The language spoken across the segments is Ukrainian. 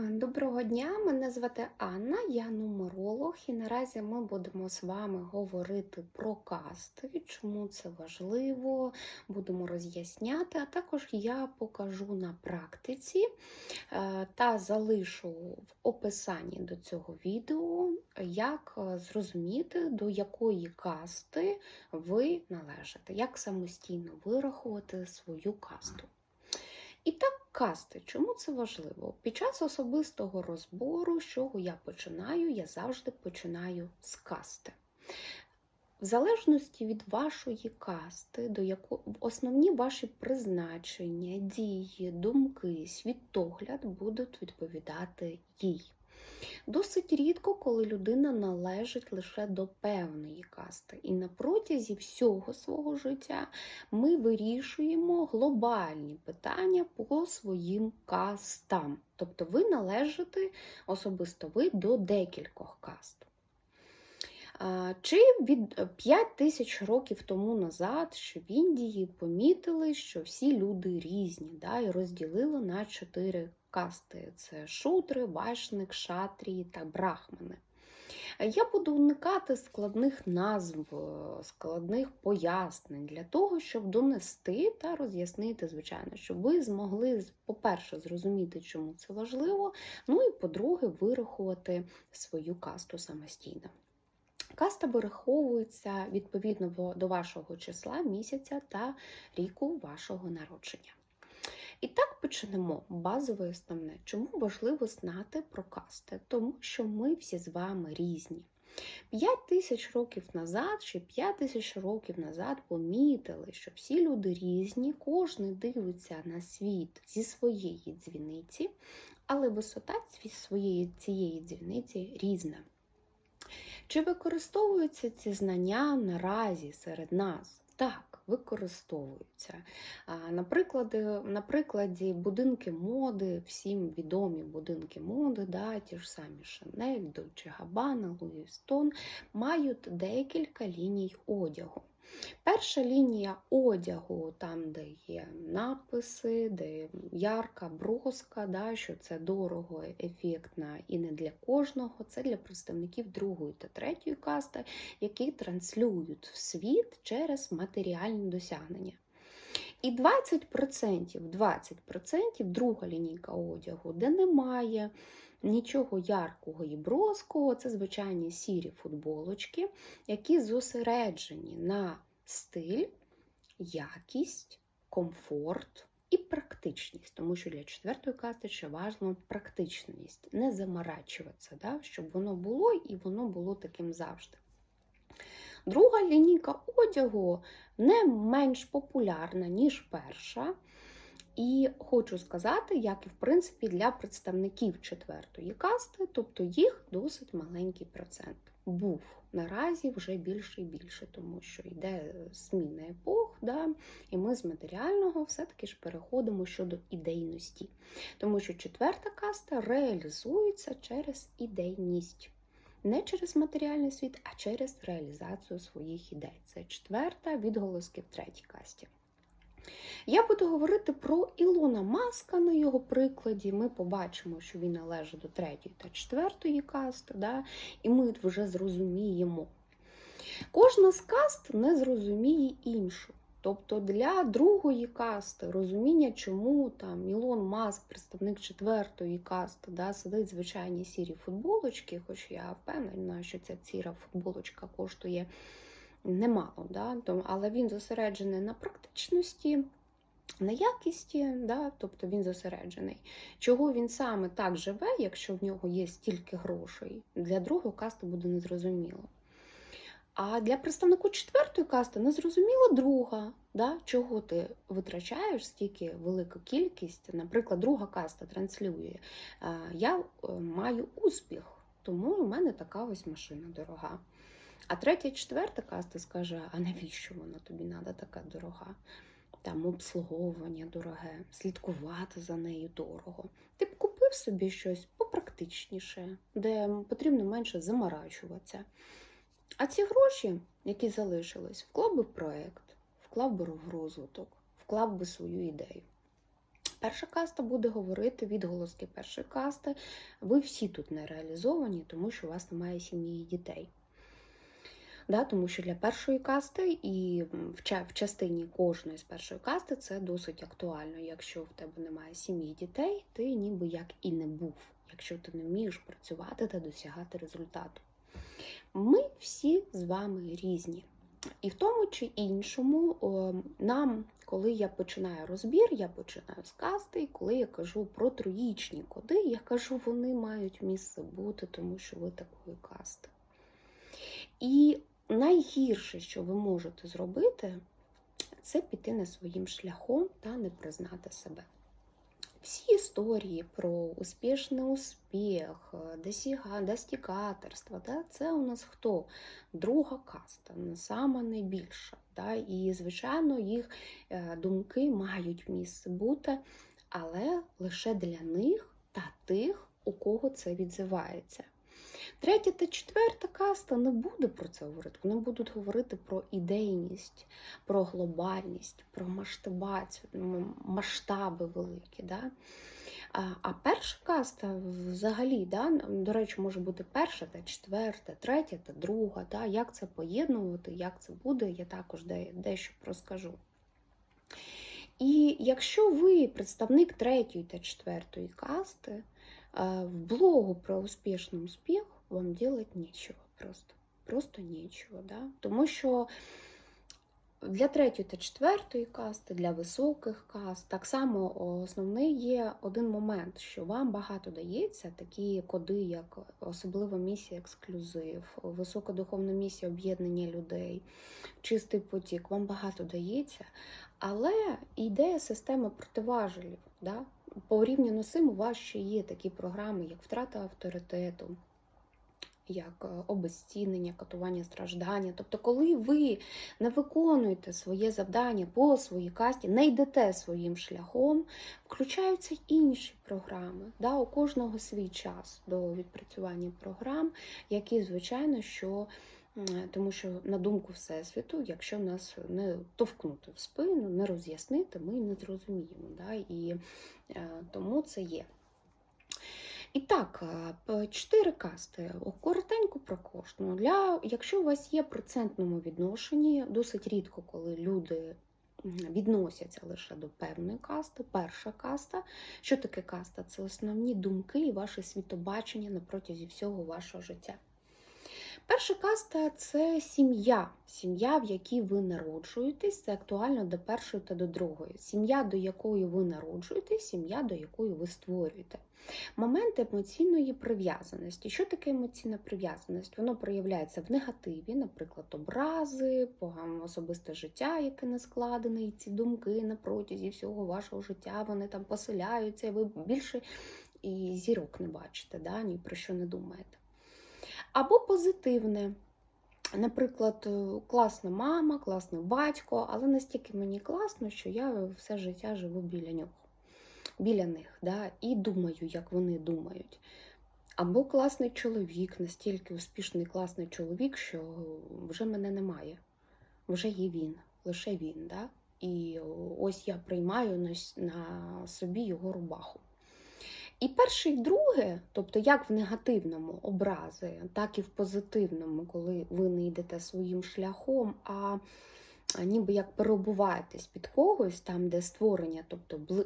Доброго дня, мене звати Анна, я нумеролог, і наразі ми будемо з вами говорити про касти, чому це важливо, будемо роз'ясняти, а також я покажу на практиці е, та залишу в описанні до цього відео, як е, зрозуміти, до якої касти ви належите, як самостійно вирахувати свою касту. І так, касти. Чому це важливо? Під час особистого розбору, з чого я починаю, я завжди починаю з касти. В залежності від вашої касти, до якої основні ваші призначення, дії, думки, світогляд будуть відповідати їй. Досить рідко, коли людина належить лише до певної касти. І на протязі всього свого життя ми вирішуємо глобальні питання по своїм кастам. Тобто ви належите особисто ви до декількох каст. Чи від 5 тисяч років тому назад, що в Індії помітили, що всі люди різні, да, і розділили на чотири касти: це шутри, вайшник, шатрії та брахмани. Я буду уникати складних назв, складних пояснень для того, щоб донести та роз'яснити, звичайно, щоб ви змогли, по-перше, зрозуміти, чому це важливо, ну і по-друге, вирахувати свою касту самостійно. Каста вираховується відповідно до вашого числа, місяця та ріку вашого народження. І так почнемо базове основне. Чому важливо знати про касти? Тому що ми всі з вами різні. 5 тисяч років назад, чи 5 тисяч років назад помітили, що всі люди різні, кожен дивиться на світ зі своєї дзвіниці, але висота своєї цієї дзвіниці різна. Чи використовуються ці знання наразі серед нас? Так, використовуються. Наприклад, на прикладі будинки моди, всім відомі будинки моди, да, ті ж самі Шанель, Дольче Габана, Луїстон, мають декілька ліній одягу. Перша лінія одягу, там, де є написи, де ярка броска, да, що це дорого, ефектно і не для кожного, це для представників другої та третьої касти, які транслюють в світ через матеріальні досягнення. І 20%, 20% друга лінійка одягу, де немає нічого яркого і броского, це звичайні сірі футболочки, які зосереджені на стиль, якість, комфорт і практичність. Тому що для четвертої касти ще важливо практичність, не заморачуватися, да? щоб воно було і воно було таким завжди. Друга лінійка одягу не менш популярна, ніж перша. І хочу сказати, як і в принципі для представників четвертої касти, тобто їх досить маленький процент. Був наразі вже більше і більше, тому що йде зміна епох, да, і ми з матеріального все-таки ж переходимо щодо ідейності. Тому що четверта каста реалізується через ідейність. Не через матеріальний світ, а через реалізацію своїх ідей. Це четверта відголоски в третій касті. Я буду говорити про Ілона Маска на його прикладі. Ми побачимо, що він належить до третьої та четвертої касти, да? і ми вже зрозуміємо. Кожна з каст не зрозуміє іншу. Тобто для другої касти розуміння, чому там Ілон Маск, представник четвертої касти, да, сидить звичайні сірі футболочки, хоч я впевнена, що ця сіра футболочка коштує немало, да, але він зосереджений на практичності, на якісті, да, тобто він зосереджений. Чого він саме так живе, якщо в нього є стільки грошей, для другого касту буде незрозуміло. А для представнику четвертої касти незрозуміла друга, да, чого ти витрачаєш стільки велику кількість. Наприклад, друга каста транслює. Я е, маю успіх, тому у мене така ось машина дорога. А третя, четверта каста скаже: а навіщо вона тобі треба така дорога? Там обслуговування дороге, слідкувати за нею дорого. Ти б купив собі щось попрактичніше, де потрібно менше заморачуватися. А ці гроші, які залишились, вклав би в проєкт, вклав би в розвиток, вклав би свою ідею. Перша каста буде говорити відголоски першої касти. Ви всі тут не реалізовані, тому що у вас немає сім'ї і дітей. Да, Тому що для першої касти і в, частині кожної з першої касти це досить актуально. Якщо в тебе немає сім'ї дітей, ти ніби як і не був, якщо ти не вмієш працювати та досягати результату. Ми всі з вами різні. І в тому чи іншому нам, коли я починаю розбір, я починаю з касти, і коли я кажу про троїчні коди, я кажу, вони мають місце бути, тому що ви такої касти. І найгірше, що ви можете зробити, це піти не своїм шляхом та не признати себе. Всі історії про успішний успіх, достігаторство, да, це у нас хто? Друга каста, сама найбільша. Да, і, звичайно, їх е, думки мають місце бути, але лише для них та тих, у кого це відзивається. Третя та четверта каста не буде про це говорити. Вони будуть говорити про ідейність, про глобальність, про масштабацію, масштаби великі. Да? А, перша каста взагалі, да, до речі, може бути перша та четверта, третя та друга. Да? Як це поєднувати, як це буде, я також дещо розкажу. І якщо ви представник третьої та четвертої касти, е, в блогу про успішний успіх вам делать нічого просто. Просто нічого. Да? Тому що для третьої та четвертої касти, для високих каст, так само основний є один момент, що вам багато дається, такі коди, як особлива місія ексклюзив, висока духовна місія об'єднання людей, чистий потік, вам багато дається, але йде система противажелів. Да? Порівняно з цим у вас ще є такі програми, як втрата авторитету як е, обезцінення, катування, страждання. Тобто, коли ви не виконуєте своє завдання по своїй касті, не йдете своїм шляхом, включаються інші програми. Да, У кожного свій час до відпрацювання програм, які, звичайно, що. Тому що, на думку Всесвіту, якщо нас не товкнути в спину, не роз'яснити, ми не зрозуміємо. Да? І е, тому це є. І так, е, чотири касти. Коротенько про кожну. Для, Якщо у вас є процентному відношенні, досить рідко, коли люди відносяться лише до певної касти, перша каста. Що таке каста? Це основні думки і ваше світобачення на протязі всього вашого життя. Перша каста це сім'я, сім'я, в якій ви народжуєтесь, це актуально до першої та до другої. Сім'я, до якої ви народжуєтесь, сім'я, до якої ви створюєте. Момент емоційної прив'язаності. Що таке емоційна прив'язаність? Воно проявляється в негативі, наприклад, образи, погане особисте життя, яке не складене, і ці думки на протязі всього вашого життя вони там поселяються, і ви більше і зірок не бачите, да? ні про що не думаєте. Або позитивне. Наприклад, е, класна мама, класний батько, але настільки мені класно, що я все життя живу біля нього, біля них, да, і думаю, як вони думають. Або класний чоловік, настільки успішний класний чоловік, що вже мене немає. Вже є він, лише він. Да? І ось я приймаю на, на собі його рубаху. І перше, і друге, тобто як в негативному образи, так і в позитивному, коли ви не йдете своїм шляхом, а ніби як перебуваєтесь під когось, там, де створення, тобто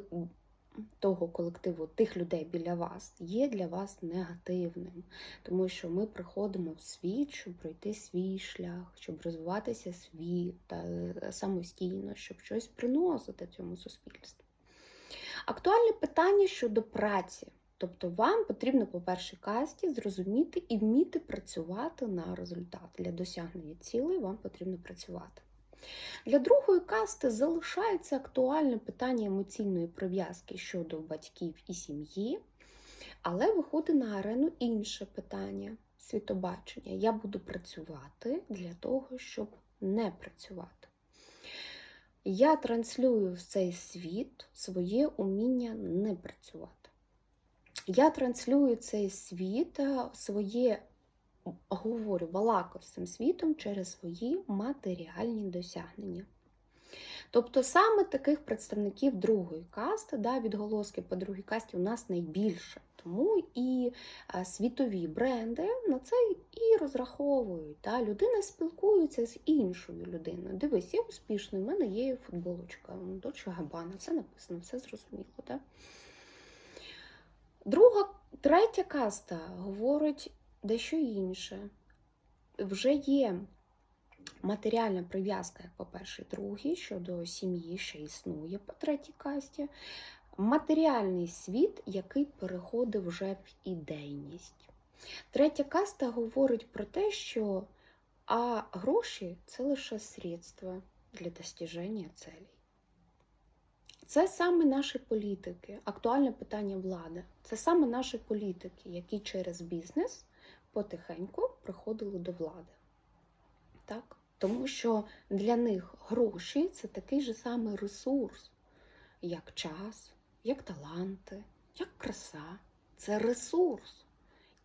того колективу, тих людей біля вас, є для вас негативним. Тому що ми приходимо в світ, щоб пройти свій шлях, щоб розвиватися свій та е, самостійно, щоб щось приносити цьому суспільству. Актуальне питання щодо праці. Тобто вам потрібно, по першій касті, зрозуміти і вміти працювати на результат. Для досягнення цілей вам потрібно працювати. Для другої касти залишається актуальне питання емоційної прив'язки щодо батьків і сім'ї, але виходить на арену інше питання світобачення. Я буду працювати для того, щоб не працювати. Я транслюю в цей світ своє уміння не працювати. Я транслюю цей світ, е, своє, говорю, балако з цим світом через свої матеріальні досягнення. Тобто саме таких представників другої касти, да, відголоски по другій касті у нас найбільше. Тому і е, світові бренди на це і розраховують. Да. Людина спілкується з іншою людиною. Дивись, я успішний, в мене є футболочка, Дольче Габана, все написано, все зрозуміло. Да. Друга, третя каста говорить дещо інше. Вже є матеріальна прив'язка, як по першій, другій, щодо сім'ї, що існує по третій касті. Матеріальний світ, який переходить вже в ідейність. Третя каста говорить про те, що а гроші це лише средства для достіження целей. Це саме наші політики, актуальне питання влади. Це саме наші політики, які через бізнес потихеньку приходили до влади. Так? Тому що для них гроші це такий же самий ресурс, як час, як таланти, як краса. Це ресурс.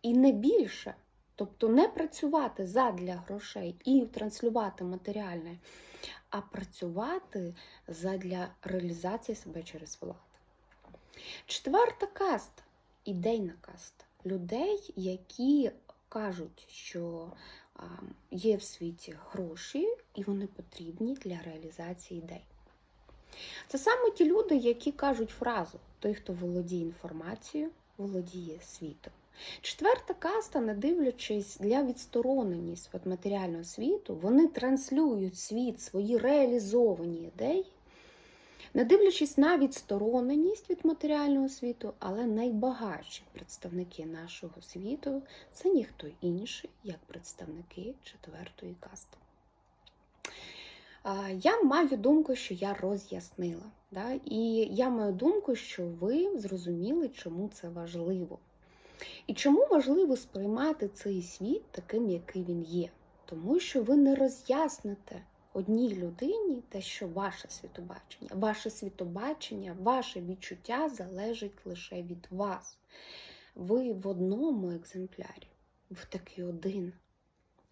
І не більше. Тобто не працювати задля грошей і транслювати матеріальне, а працювати задля реалізації себе через владу. Четверта каста ідейна каста людей, які кажуть, що є в світі гроші, і вони потрібні для реалізації ідей. Це саме ті люди, які кажуть фразу: той, хто володіє інформацією, володіє світом. Четверта каста, не дивлячись для відстороненість від матеріального світу, вони транслюють світ свої реалізовані ідеї, не дивлячись на відстороненість від матеріального світу, але найбагатші представники нашого світу це ніхто інший, як представники четвертої касти. Я маю думку, що я роз'яснила. Да? І я маю думку, що ви зрозуміли, чому це важливо. І чому важливо сприймати цей світ таким, який він є? Тому що ви не роз'ясните одній людині те, що ваше світобачення. Ваше світобачення, ваше відчуття залежить лише від вас. Ви в одному екземплярі, ви такий один.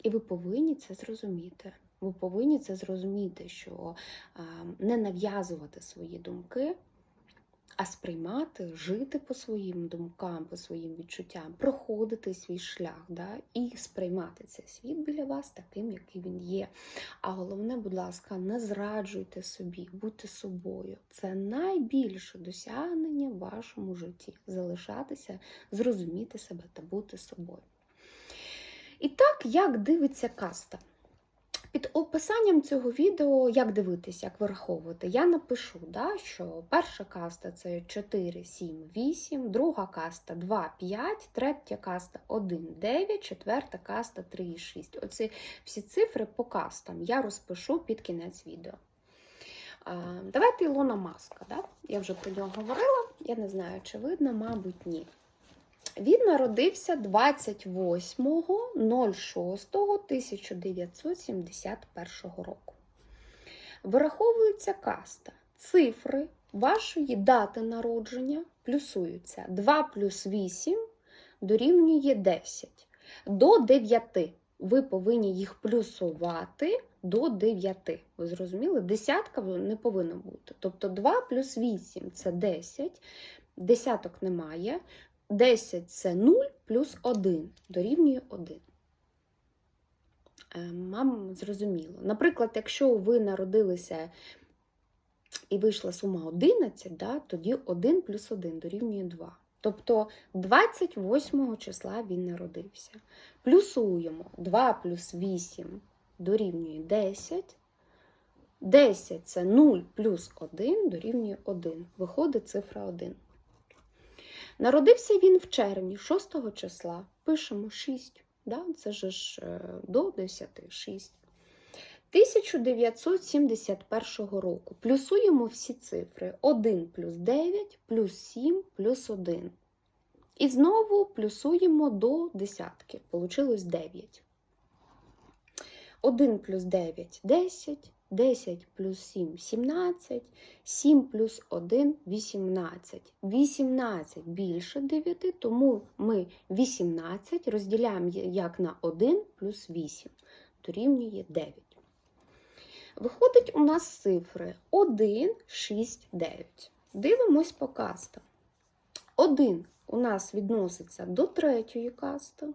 І ви повинні це зрозуміти. Ви повинні це зрозуміти, що а, не нав'язувати свої думки, а сприймати, жити по своїм думкам, по своїм відчуттям, проходити свій шлях да, і сприймати цей світ біля вас таким, який він є. А головне, будь ласка, не зраджуйте собі, будьте собою. Це найбільше досягнення в вашому житті залишатися, зрозуміти себе та бути собою. І так, як дивиться каста? Під описанням цього відео, як дивитись, як вираховувати, я напишу, да, що перша каста це 4, 7, 8, друга каста 2, 5, третя каста 1, 9, четверта каста 3, 6. Оці всі цифри по кастам я розпишу під кінець відео. Давайте Ілона Маска. Да? Я вже про нього говорила, я не знаю, чи видно, мабуть, ні. Він народився 28.06.1971 року. Вираховується каста. Цифри вашої дати народження плюсуються 2 плюс 8 дорівнює 10. До 9 ви повинні їх плюсувати до 9. Ви зрозуміли? Десятка не повинна бути. Тобто 2 плюс 8 це 10, десяток немає. 10 це 0 плюс 1 дорівнює 1. Мам, зрозуміло. Наприклад, якщо ви народилися і вийшла сума 11, да, тоді 1 плюс 1 дорівнює 2. Тобто 28 числа він народився. Плюсуємо 2 плюс 8 дорівнює 10. 10 це 0 плюс 1 дорівнює 1. Виходить цифра 1. Народився він в червні, 6 числа. Пишемо 6. Да? Це ж е, до 10, 6. 1971 року. Плюсуємо всі цифри. 1 плюс 9, плюс 7, плюс 1. І знову плюсуємо до десятки. Получилось 9. 1 плюс 9 10. 10 плюс 7 17, 7 плюс 1 18. 18 більше 9, тому ми 18 розділяємо як на 1 плюс 8, дорівнює 9. Виходить у нас цифри 1, 6, 9. Дивимось по кастам. 1 у нас відноситься до третьої касти.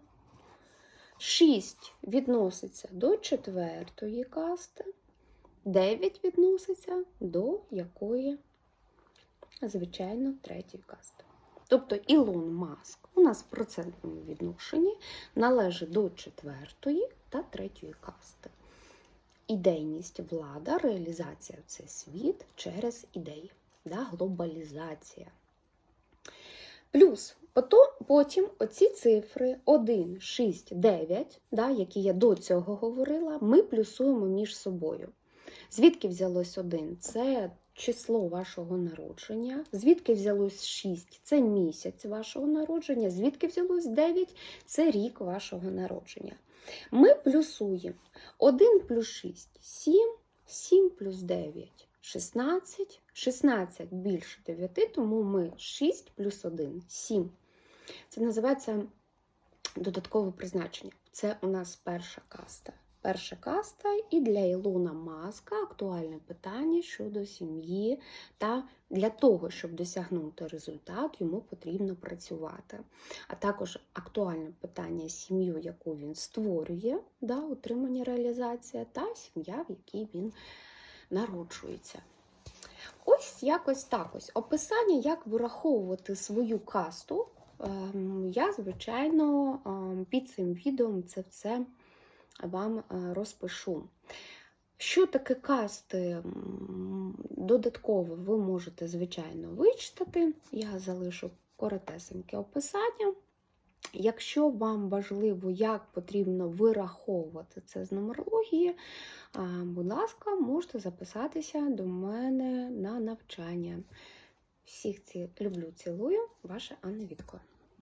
6 відноситься до четвертої касти. 9 відноситься до якої, звичайно, третьої касти. Тобто Ілон Маск у нас в процентному відношенні належить до четвертої та третьої касти. Ідейність влада, реалізація в цей світ через ідеї, да, глобалізація. Плюс потім оці цифри 1, 6, 9, да, які я до цього говорила, ми плюсуємо між собою. Звідки взялось 1? Це число вашого народження. Звідки взялось 6? Це місяць вашого народження. Звідки взялось 9? Це рік вашого народження. Ми плюсуємо 1 плюс 6 7, 7 плюс 9 16, 16 більше 9, тому ми 6 плюс 1 7. Це називається додаткове призначення. Це у нас перша каста. Перша каста і для Ілона Маска актуальне питання щодо сім'ї. Та для того, щоб досягнути результат, йому потрібно працювати. А також актуальне питання сім'ю, яку він створює, да, утримання реалізація, та сім'я, в якій він народжується. Ось якось так ось. Описання, як вираховувати свою касту. ем, Я, звичайно, ем, під цим відео це все вам е, розпишу. Що таке касти? Додатково ви можете, звичайно, вичитати. Я залишу коротесеньке описання. Якщо вам важливо, як потрібно вираховувати це з нумерології, будь ласка, можете записатися до мене на навчання. Всіх ці люблю, цілую, ваша Анна Вітко.